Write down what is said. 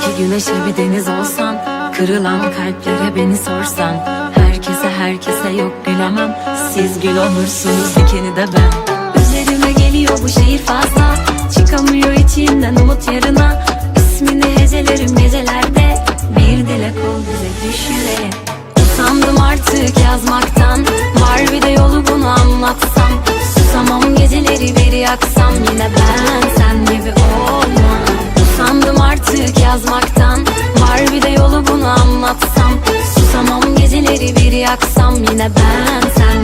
İçimdeki güneşe bir deniz olsan Kırılan kalplere beni sorsan Herkese herkese yok gülemem Siz gül olursunuz dikeni de ben. Üzerime geliyor bu şehir fazla Çıkamıyor içimden umut yarına yaksam yine ben sen